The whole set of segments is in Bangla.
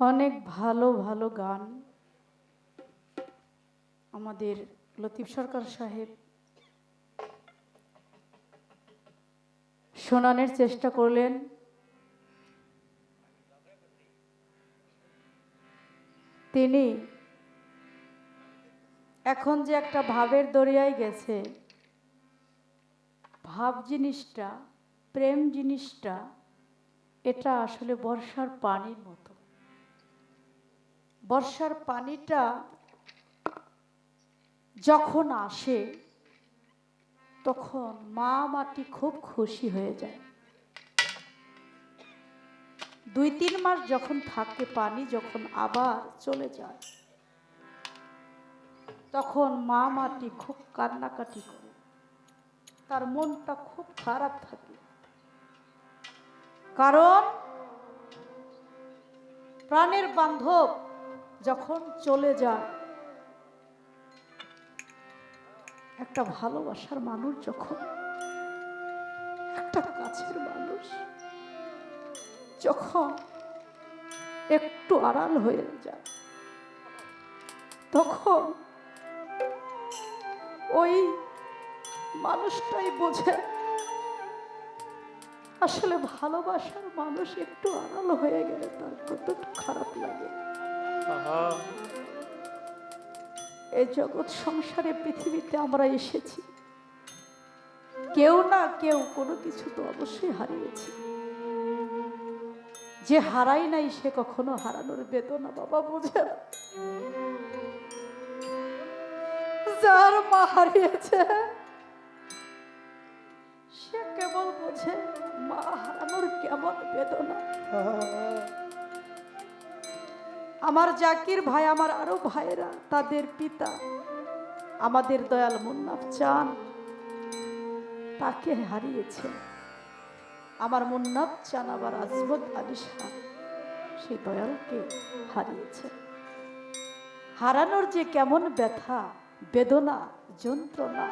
অনেক ভালো ভালো গান। আমাদের লতিফ সরকার সাহেব শোনানোর চেষ্টা করলেন। তিনি এখন যে একটা ভাবের দরিয়ায় গেছে, ভাব জিনিসটা, প্রেম জিনিসটা, এটা আসলে বর্ষার পানির মতো। বর্ষার পানিটা যখন আসে, তখন মা মাটি খুব খুশি হয়ে যায়। দুই তিন মাস যখন থাকে পানি, যখন আবার চলে যায়, তখন মা মাটি খুব কান্নাকাটি করে। তার মনটা খুব খারাপ থাকে। কারণ প্রাণের বান্ধব যখন চলে যায়, একটা ভালোবাসার মানুষ যখন, একটা কাছের মানুষ যখন একটু আড়াল হয়ে যায়, তখন ওই মানুষটাই বোঝে, আসলে ভালোবাসার মানুষ একটু আড়াল হয়ে গেলে তার কতটা খারাপ লাগে। এই জগৎ সংসারে পৃথিবীতে আমরা এসেছি। কেউ না কেউ কোনো কিছু তো অবশ্যই হারিয়েছি। যে হারাই নাই সে কখনো হারানোর বেদনা বাবা বোঝে না। যার মা হারিয়েছে সে কেবল বোঝে মা হারানোর কেমন বেদনা। আমার জাকির ভাই, আমার আরও ভাইরা তাদের পিতা, আমাদের দয়াল মুন্নাফ চান, তাকে হারিয়েছে। আমার মুন্নাফ চান আবার আজমত আলী শাহ সেই দয়ালকে হারিয়েছে। হারানোর যে কেমন ব্যথা, বেদনা, যন্ত্রণা,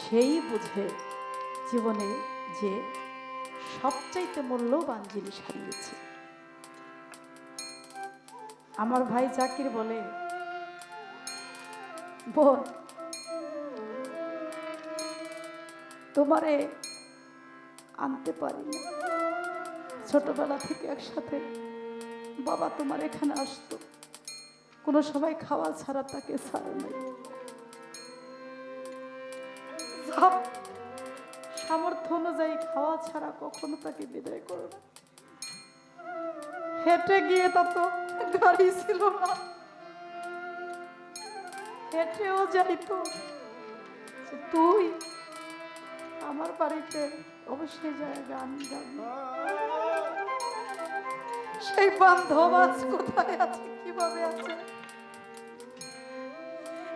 সেই বুঝে জীবনে যে সবচাইতে মূল্যবান জিনিস হারিয়েছে। আমার ভাই জাকির বলে, বোন, তোমারে আনতে পারি না। ছোটবেলা থেকে একসাথে বাবা তোমার এখানে আসতো। কোনো সময় খাওয়া ছাড়া তাকে ছাড়ে নাই। সামর্থ্য অনুযায়ী খাওয়া ছাড়া কখনো তাকে বিদায় করো হেঁটে গিয়ে তত তুই আমার বাড়িতে অবশ্যই যায় গান সেই বান্ধব আজ কোথায় আছে, কীভাবে আছে?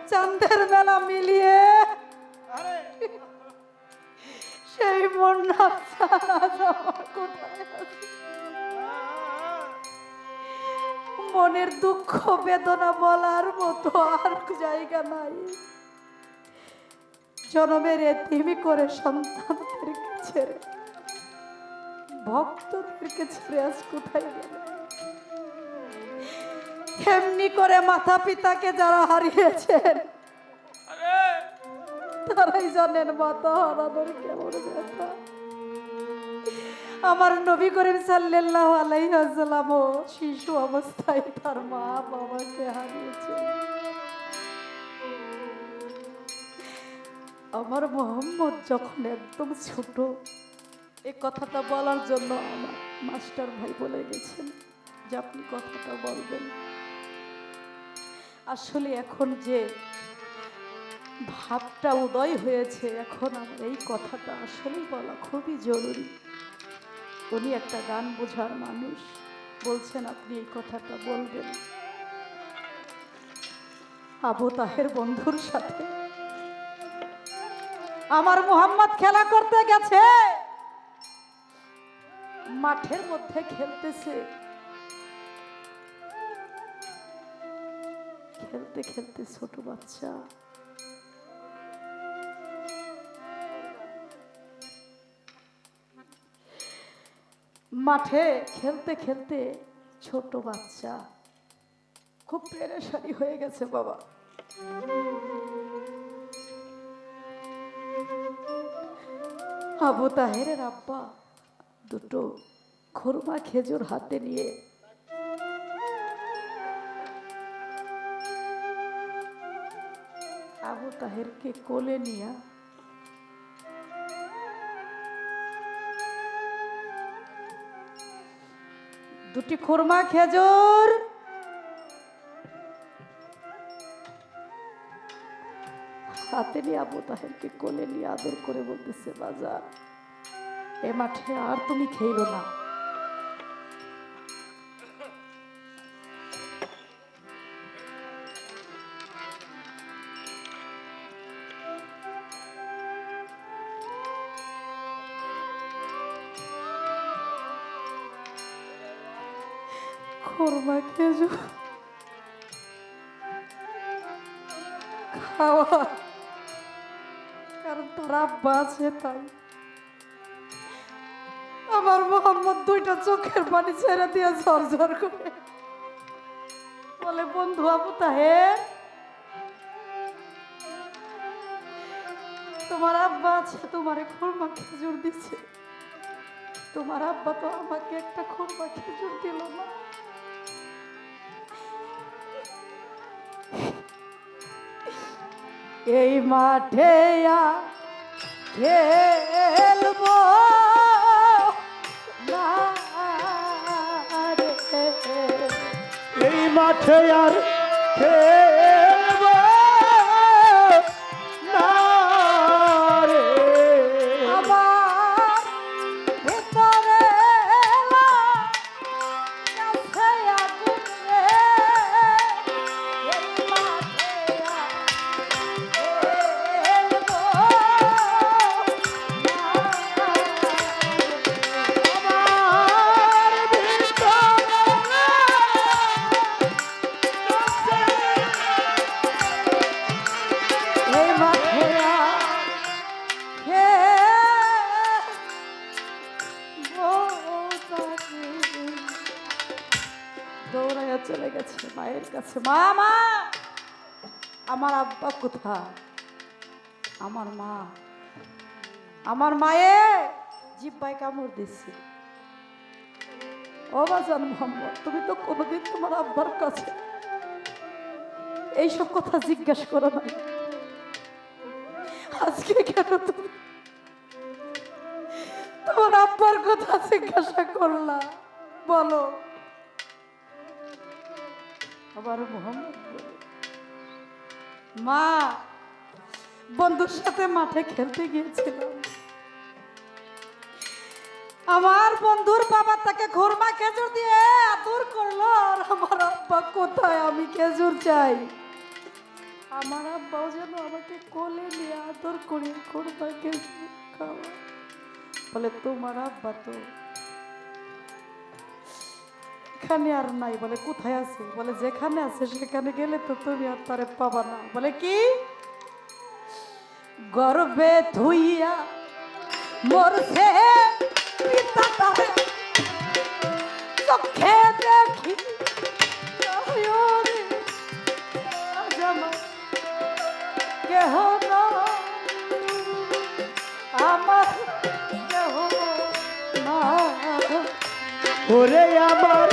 চাঁদের মেলা মিলিয়ে সেই মন্না কোথায় আছে? মনের দুঃখ বেদনা বলার মতো আর জায়গা নাই। জনমের এতিমি করে সন্তানদেরকে ছেড়ে ভক্তদেরকে ছেড়ে আজ কোথায় গেলে? এমনি করে মাতা পিতাকে যারা হারিয়েছেন তারাই জানেন মাতা হারানোর কেমন ব্যথা। আমার নবী করিম সাল্লাল্লাহু আলাইহি শিশু অবস্থায় তার মা বাবাকে হারিয়েছে। আমার মোহাম্মদ যখন একদম ছোট এই কথাটা বলার জন্য আমার মাস্টার ভাই বলে গেছেন যে আপনি কথাটা বলবেন। আসলে এখন যে ভাবটা উদয় হয়েছে, এখন আমার এই কথাটা আসলেই বলা খুবই জরুরি। উনি একটা গান বোঝার মানুষ। বলছেন, আপনি এই কথাটা বলবেন। আবু তাহের বন্ধুর সাথে। আমার মোহাম্মদ খেলা করতে গেছে। মাঠের মধ্যে খেলতেছে। খেলতে খেলতে ছোট বাচ্চা। মাঠে খেলতে খেলতে ছোট বাচ্চা খুব পেরেশানি হয়ে গেছে বাবা। আবু তাহেরের আব্বা দুটো খুরমা খেজুর হাতে নিয়ে আবু তাহেরকে কোলে নিয়া দুটি খুরমা খেজুর। হাতে নিয়ে আবু তাহেরকে কোলে নিয়ে আদর করে বলতেছে, বাজার, এ মাঠে আর তুমি খেলো না। তার আব্বা তাই। আমার মোহাম্মদ দুইটা চোখের পানি ছেড়ে দিয়ে ঝরঝর করে। বলে, বন্ধু আবু তাহের, তোমার আব্বা আছে, তোমারে খুরমা খেজুর দিচ্ছে তোমার আব্বা তো আমাকে একটা খুরমা খেজুর দিল না। এই মাঠে খেলব। এই মাঠে আর খেলব কাছে মা মা আমার আব্বা কোথায়? আমার মা। আমার মায়ে জিব্বায় কামড় দিচ্ছে ও বাজান মোহাম্মদ, তুমি তো কোনোদিন তোমার আব্বার কাছে এইসব কথা জিজ্ঞাসা করো না আজকে কেন তুমি তোমার আব্বার কথা জিজ্ঞাসা করলা? বলো। আবার মোহাম্মদ মা, বন্ধুর সাথে মাঠে খেলতে গিয়েছিলাম। আমার বন্ধুর বাবা তাকে ঘোরমা খেজুর দিয়ে আদর করল, আর আমার আব্বা কোথায়? আমি খেজুর চাই। আমার আব্বাও যেন আমাকে কোলে নিয়ে আদর করে ঘোরমা খেজুর খাওয়া বলে, তোমার আব্বা তো এখানে আর নাই বলে, কোথায় আছে বলে, যেখানে আছে সেখানে গেলে তো তুমি আর তারে পাবা না। বলে, কি? গর্বে ধুইয়া মরছে পিতা তারে চোখে দেখি কেহ আমার ওরে আমার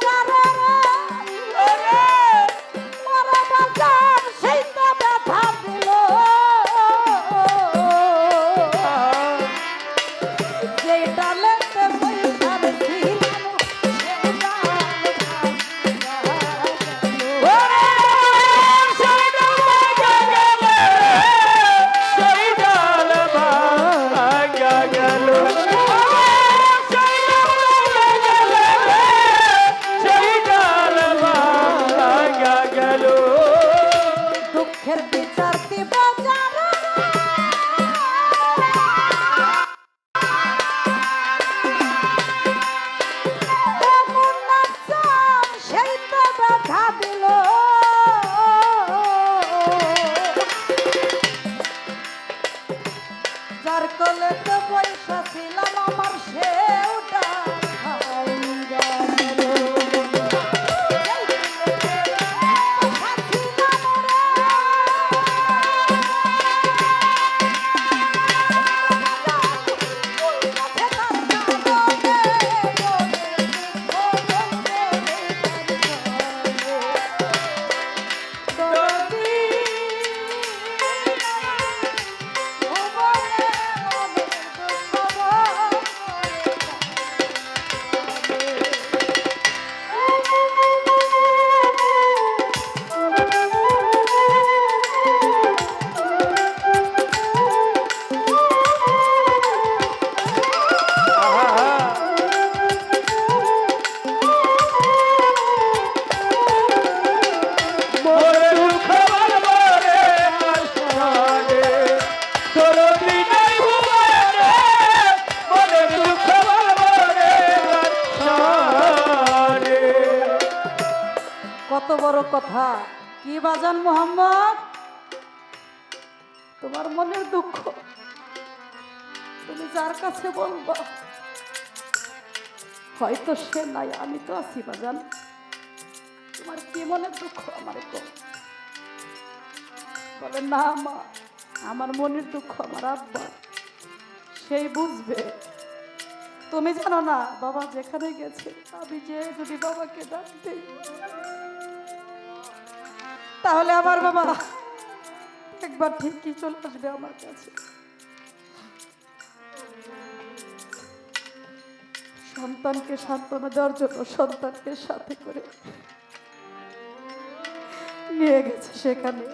কি বড় কথা। কি বাজান মোহাম্মদ? তোমার মনের দুঃখ তুমি যার কাছে বলবা, হয়তো সে নাই, আমি তো আছি বাজান তোমার কি মনের দুঃখ আমার তো? বলে, না মা, আমার মনের দুঃখ আমার আব্বা। সেই বুঝবে। তুমি জানো না, বাবা যেখানে গেছে, আমি যে যদি বাবাকে ডাক দিই তাহলে আমার বাবা একবার ঠিকই চলে আসবে আমার কাছে। সন্তানকে সান্ত্বনা দেওয়ার জন্য সন্তানকে সাথে করে নিয়ে গেছে সেখানে।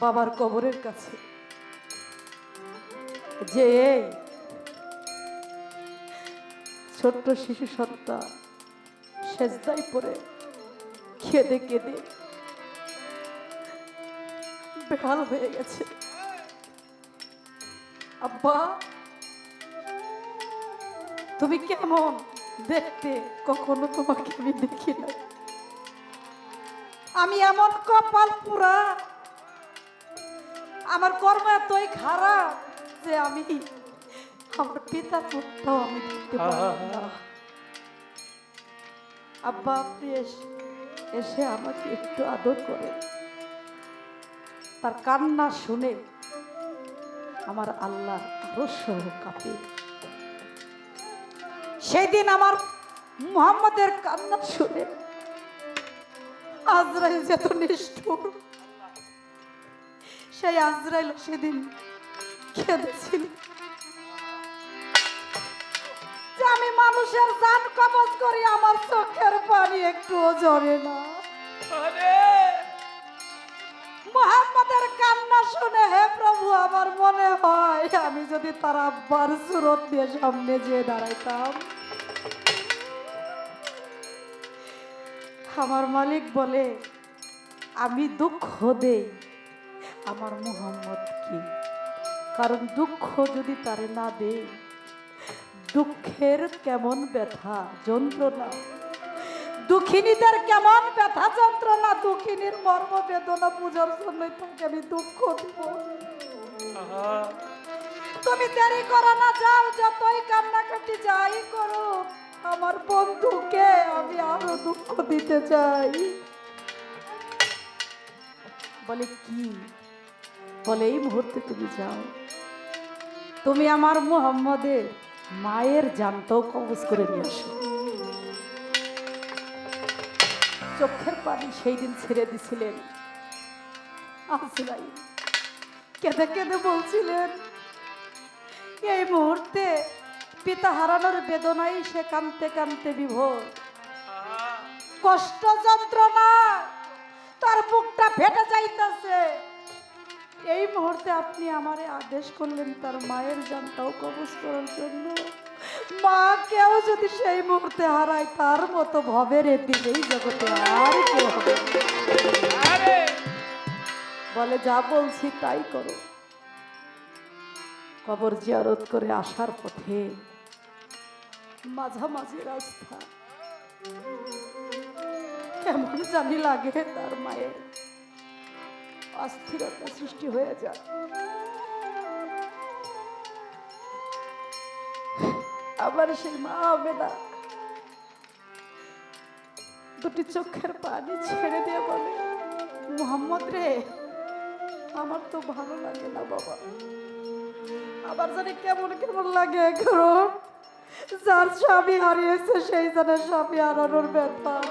বাবার কবরের কাছে। যে ছোট্ট শিশু সন্তান সেজদাই পড়ে কেঁদে কেঁদে। বেহাল হয়ে গেছে। আব্বা তুমি কেমন? দেখতে কখনো তোমাকে আমি দেখি না আমি এমন কপাল পুরা। আমার কর্ম এতই খারাপ যে আমি আমার পিতা পুত্রটাও আমি দেখতে পারলাম না। আব্বা আপনি এসে আমাকে একটু আদর করে। তার কান্না শুনে আমার আল্লাহ কাঁপে। সেই দিন আমার মুহাম্মদের কান্না শুনে আজরাইল যেত নিষ্ঠুর, সেই আজরাইল সেদিন কেঁদেছিল আমি মানুষের জান কবজ করি আমার চোখের পানি একটুও ঝরে না। মোহাম্মদের কান্না শুনে হে প্রভু আমার মনে হয় আমি যদি তার আব্বার সুরত দিয়ে সামনে যেয়ে দাঁড়াইতাম আমার মালিক বলে আমি দুঃখ দেই আমার মোহাম্মদ কি? কারণ দুঃখ যদি তারে না দেই দুঃখের কেমন ব্যথা? যন্ত্রণা। দুঃখিনীদের কেমন ব্যথা যন্ত্রণা? দুঃখিনীর মর্ম বেদনা পূজার জন্যই তাকে আমি দুঃখ দিব। তুমি দেরি করো না যাও যতই কান্নাকাটি যাই করো আমার বন্ধুকে আমি আরও দুঃখ দিতে চাই। বলে কি? বলে এই মুহূর্তে তুমি যাও। তুমি আমার মোহাম্মদের মায়ের জানটাও কবজ করে নিয়ে আসো চোখের পানি সেই দিন ছেড়ে দিছিলেন কেঁদে কেঁদে বলছিলেন এই মুহূর্তে পিতা হারানোর বেদনায় সে কানতে কানতে বিভোর কষ্ট যন্ত্রণা তার বুকটা ফেটে যাইতেছে এই মুহূর্তে আপনি আমারে আদেশ করলেন তার মায়ের জানটাও কবজ করার জন্য। মা কেউ যদি সেই মুহূর্তে হারায় তার মতো ভবের দিন এই জগতে আর কেউ হবে বলে, যা বলছি তাই করো। কবর জিয়ারত করে আসার পথে মাঝামাঝি রাস্তা। কেমন জানি লাগে তার মায়ের অস্থিরতা সৃষ্টি হয়ে যায়। আবার সেই মা না। দুটি চোখের পানি ছেড়ে দিয়ে বলে, মোহাম্মদ রে, আমার তো ভালো লাগে না বাবা। আবার জানি কেমন কেমন লাগে কারণ যার স্বামী হারিয়েছে, সেই জানে স্বামী হারানোর ব্যাপার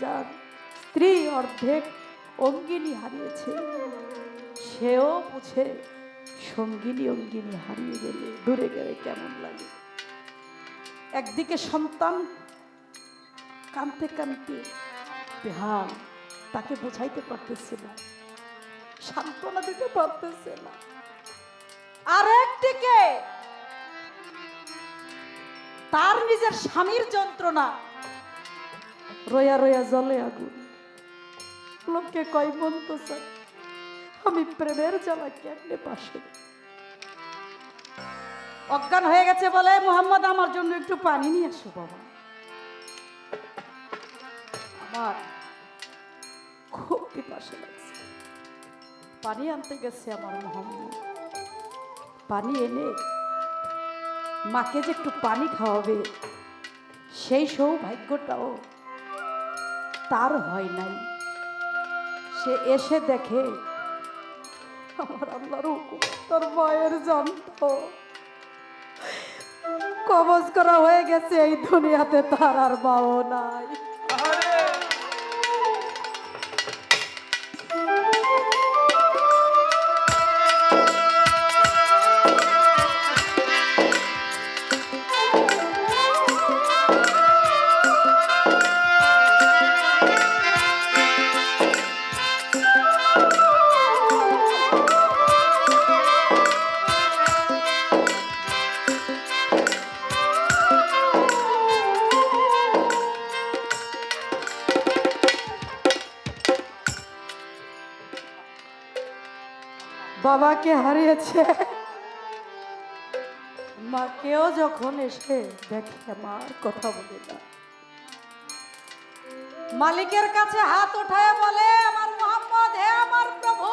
যার স্ত্রী অর্ধেক অঙ্গিনী হারিয়েছে। সেও বুঝে সঙ্গিনী অঙ্গিনী হারিয়ে গেলে দূরে গেলে কেমন লাগে? একদিকে সন্তান কানতে কানতে বেহাল, তাকে বোঝাইতে পারতেছে না। সান্ত্বনা দিতে পারতেছে না। আর একদিকে তার নিজের স্বামীর যন্ত্রণা, রয়া রয়া জলে আগুন। লোককে কয় মন তো স্যার আমি প্রেমের জ্বালা কেমনে পাশে অজ্ঞান হয়ে গেছে বলে মোহাম্মদ আমার জন্য একটু পানি নিয়ে আসো বাবা। আমার খুব পিপাসা লাগছে। পানি আনতে গেছে আমার মোহাম্মদ। পানি এনে মাকে যে একটু পানি খাওয়াবে, সেই সৌভাগ্যটাও তার হয় নাই। সে এসে দেখে আমার আল্লাহর তোর মায়ের যন্ত্র কবজ করা হয়ে গেছে এই দুনিয়াতে, তার আর বাও নাই। যখন এসে দেখে মার কথা বলে না। মালিকের কাছে হাত উঠায় বলে আমার মোহাম্মদ হে আমার প্রভু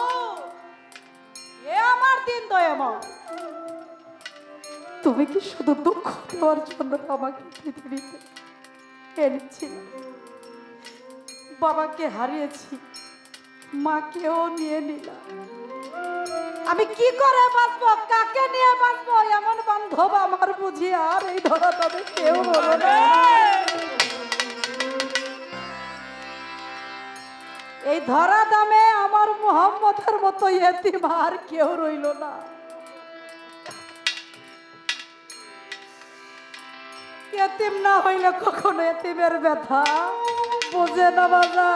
হে আমার দিন দয়াময়। তুমি কি শুধু দুঃখ দেওয়ার জন্য আমাকে পৃথিবীতে এনেছিলে? বাবাকে হারিয়েছি মাকেও নিয়ে নিলাম। আমি কি করে বাঁচবো? কাকে নিয়ে বাঁচবো? এমন বান্ধব আমার বুঝি আর এই ধরা তবে কেউ এই ধরা দামে আমার মোহাম্মদের মতো এতিম আর কেউ রইল না। এতিম না হইলে কখনো এতিমের ব্যথা বোঝে না বাজা।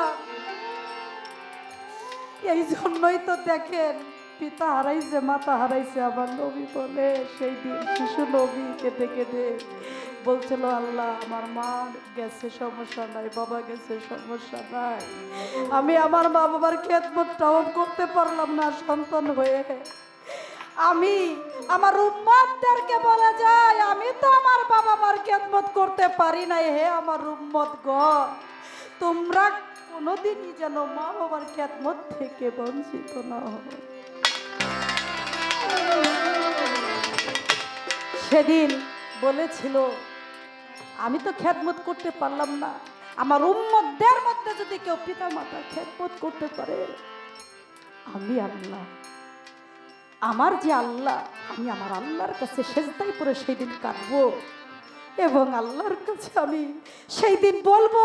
এই জন্যই তো দেখেন পিতা হারাইছে, মাতা হারাইছে আমার নবী বলে, সেই দিন শিশু নবী কেঁদে কেঁদে বলছিল, আল্লাহ, আমার মা গেছে, সমস্যা নাই, বাবা গেছে, সমস্যা নাই। আমি আমার মা বাবার খেদমতটাও করতে পারলাম না, সন্তান হয়ে। আমি আমার উম্মতদেরকে বলে যাই, আমি তো আমার বাবা মার খেদমত করতে পারি নাই। হে আমার উম্মত গ তোমরা কোনোদিনই যেন মা বাবার খেদমত থেকে বঞ্চিত না হবে সেদিন বলেছিল, আমি তো খেদমত করতে পারলাম না। আমার উম্মতদের মধ্যে যদি কেউ পিতা মাতার খেদমত করতে পারে, আমি আল্লাহ। আমার যে আল্লাহ, আমি আমার আল্লাহর কাছে সেজদাই পরে সেই দিন কাটবো এবং আল্লাহর কাছে আমি সেই দিন বলব,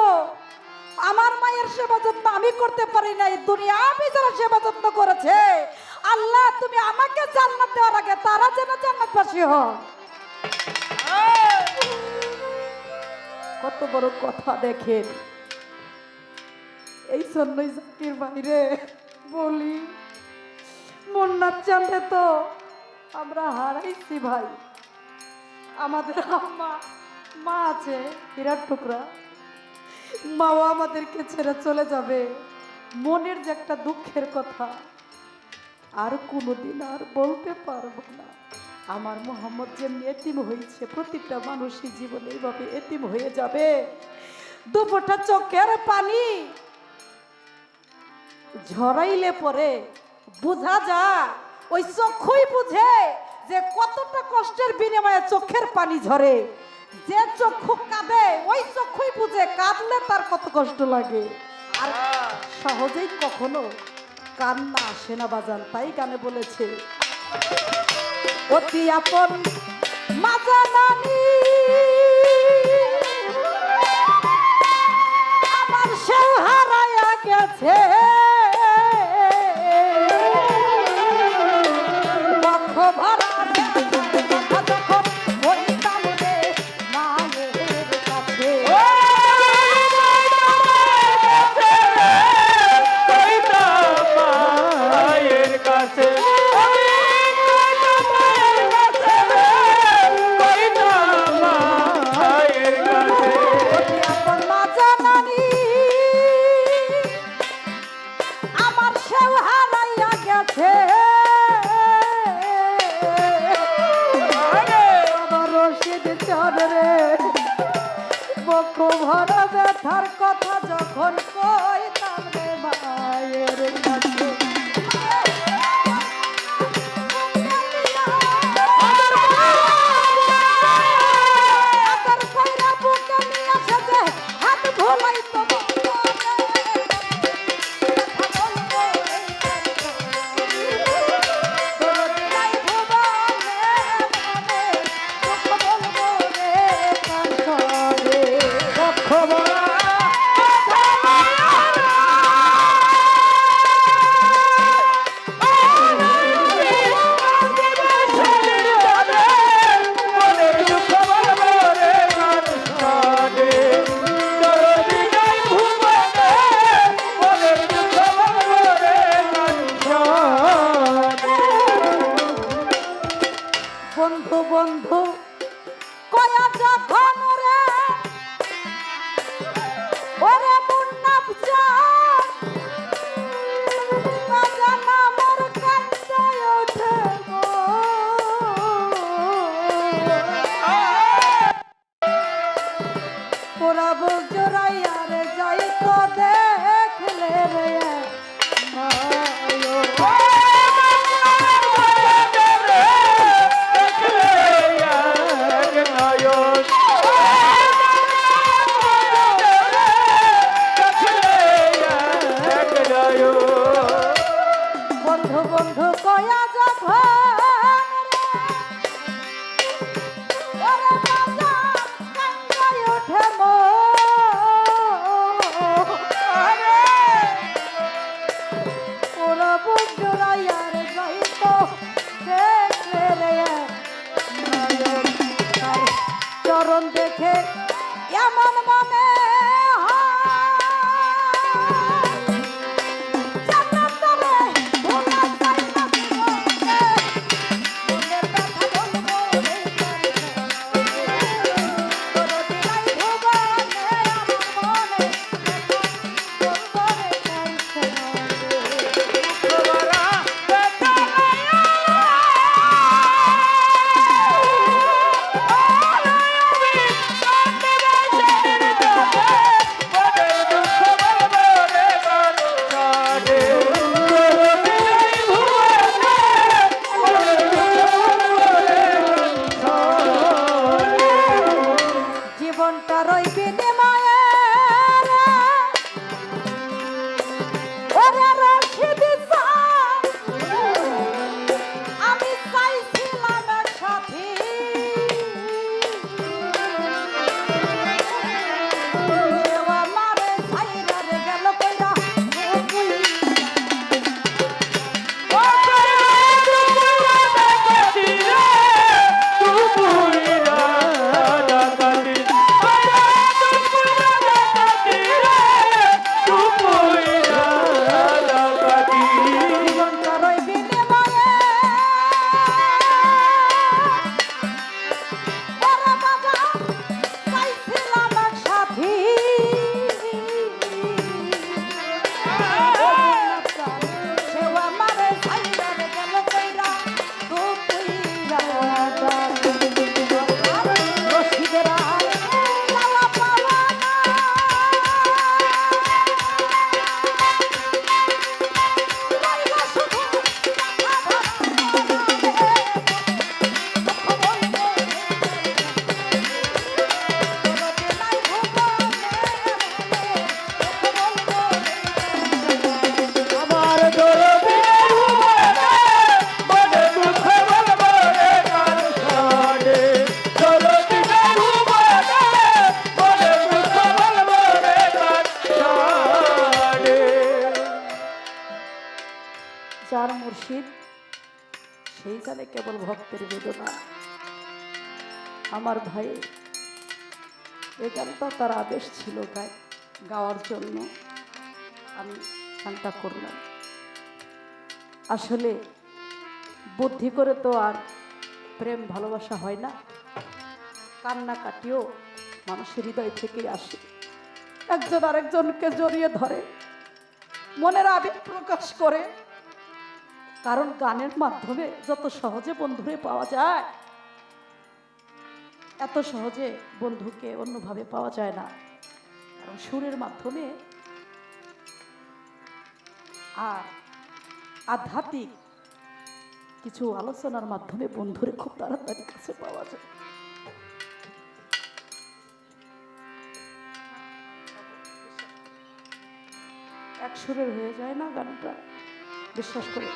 আমার মায়ের সেবা যত্ন আমি করতে পারি নাই। দুনিয়া আমি যারা সেবা যত্ন করেছে আল্লাহ, তুমি আমাকে জান্নাত দেওয়ার আগে তারা যেন জান্নাতবাসী হন কত বড় কথা দেখেন। এই জন্যই জাতির বাইরে বলি মন্নার চান্দে তো আমরা হারাইছি ভাই। আমাদের আম্মা, মা আছে হীরার টুকরা। মাও আমাদেরকে ছেড়ে চলে যাবে। মনের যে একটা দুঃখের কথা। আর কোনোদিন আর বলতে পারব না। আমার মোহাম্মদ যেমনি এতিম হয়েছে, প্রতিটা মানুষই জীবনে এইভাবে এতিম হয়ে যাবে। দুপোটা চোখের পানি ঝরাইলে পরে বোঝা যা ওই চক্ষুই বুঝে যে কতটা কষ্টের বিনিময়ে চোখের পানি ঝরে। যে চক্ষু কাঁদে, ওই চক্ষুই বুঝে কাঁদলে তার কত কষ্ট লাগে। আর সহজেই কখনো কান্না সেনা বাজান তাই গানে বলেছে। অতি আপন মাজা আমার সেও হারাইয়া গেছে। এই গানটা তার আদেশ ছিল গায় গাওয়ার জন্য। আমি গানটা করলাম। আসলে বুদ্ধি করে তো আর প্রেম ভালোবাসা হয় না। কান্না কাটিও মানুষের হৃদয় থেকেই আসে। একজন আরেকজনকে জড়িয়ে ধরে। মনের আবেগ প্রকাশ করে। কারণ গানের মাধ্যমে যত সহজে বন্ধুরে পাওয়া যায় এত সহজে বন্ধুকে অন্যভাবে পাওয়া যায় না। কারণ সুরের মাধ্যমে আর আধ্যাত্মিক কিছু আলোচনার মাধ্যমে বন্ধুরে খুব তাড়াতাড়ি কাছে পাওয়া যায়। এক সুরের হয়ে যায় না গানটা? বিশ্বাস করে।